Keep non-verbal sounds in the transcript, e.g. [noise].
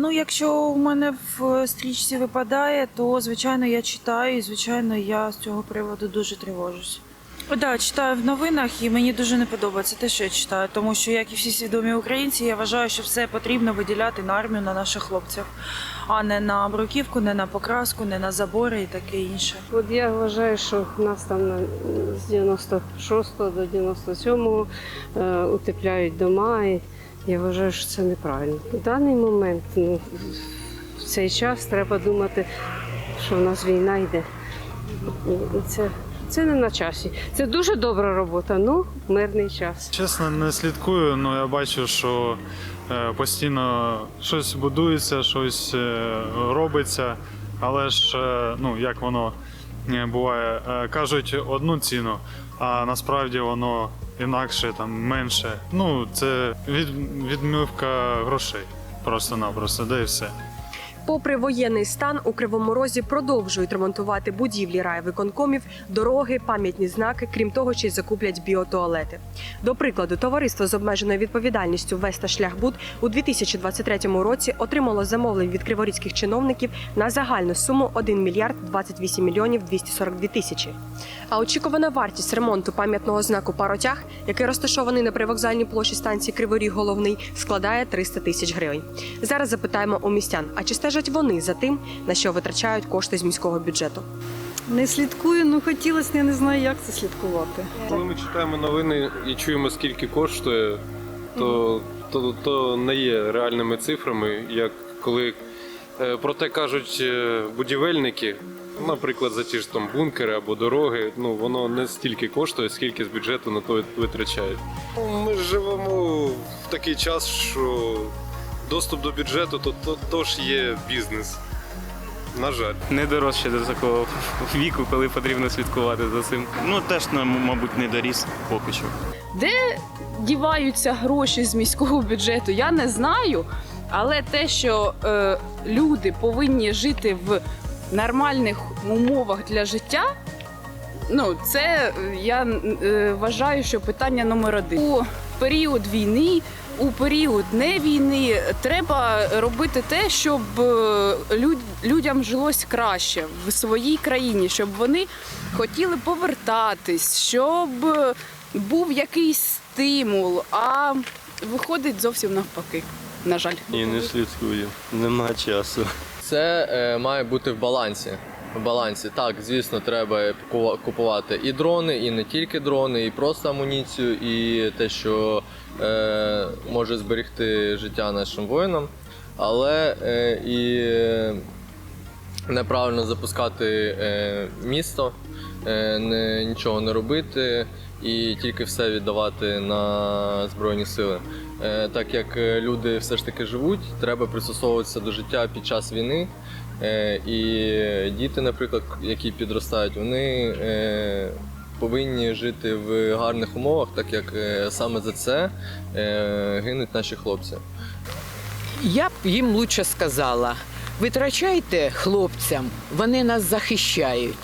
Ну, якщо у мене в стрічці випадає, то звичайно я читаю, і звичайно я з цього приводу дуже тривожусь. Да, читаю в новинах, і мені дуже не подобається те, що я читаю, тому що, як і всі свідомі українці, я вважаю, що все потрібно виділяти на армію, на наших хлопців, а не на бруківку, не на покраску, не на забори і таке інше. От я вважаю, що нас там з 96 до 97 е, утепляють дома. І я вважаю, що це неправильно. В даний момент, ну, в цей час треба думати, що в нас війна йде. Це, це не на часі. Це дуже добра робота, ну мирний час. Чесно, не слідкую, але я бачу, що е, постійно щось будується, щось е, робиться, але ж е, ну, як воно буває, кажуть одну ціну, а насправді воно інакше, там менше. Ну, це від, відмивка грошей просто-напросто, де і все. Попри воєнний стан, у Кривому Розі продовжують ремонтувати будівлі райвиконкомів, дороги, пам'ятні знаки, крім того, ще й закуплять біотуалети. До прикладу, товариство з обмеженою відповідальністю Веста Шляхбуд у 2023 році отримало замовлень від криворізьких чиновників на загальну суму 1 мільярд 28 мільйонів 242 тисячі. А очікувана вартість ремонту пам'ятного знаку паротяг, який розташований на привокзальній площі станції Криворіг Головний, складає 300 тисяч гривень. Зараз запитаємо у містян, а чи стежать вони за тим, на що витрачають кошти з міського бюджету? Не слідкую, ну хотілося, я не знаю, як це слідкувати. Коли ми читаємо новини і чуємо, скільки коштує, то, то, то не є реальними цифрами, як коли е, про те кажуть е, будівельники, наприклад, за ті ж там бункери або дороги, ну воно не стільки коштує, скільки з бюджету на то витрачають. Ми живемо в такий час, що доступ до бюджету то, то, то ж є бізнес. На жаль. не дорос ще до такого [laughs] віку, коли потрібно слідкувати за цим. Ну теж, мабуть, не доріс поки що. Де діваються гроші з міського бюджету, я не знаю. Але те, що е, люди повинні жити в нормальних умовах для життя, ну це я е, вважаю, що питання номер один. У період війни, у період не війни треба робити те, щоб е, люд, людям жилось краще в своїй країні, щоб вони хотіли повертатись, щоб е, був якийсь стимул, а виходить зовсім навпаки. На жаль. Ні, не слідкую. Нема часу. Це е, має бути в балансі. Балансі. Так, звісно, треба купувати і дрони, і не тільки дрони, і просто амуніцію, і те, що е, може зберегти життя нашим воїнам. Але е, і неправильно запускати е, місто, е, не, нічого не робити і тільки все віддавати на Збройні Сили. Е, так як люди все ж таки живуть, треба пристосовуватися до життя під час війни. І діти, наприклад, які підростають, вони повинні жити в гарних умовах, так як саме за це гинуть наші хлопці. Я б їм лучше сказала: витрачайте хлопцям, вони нас захищають.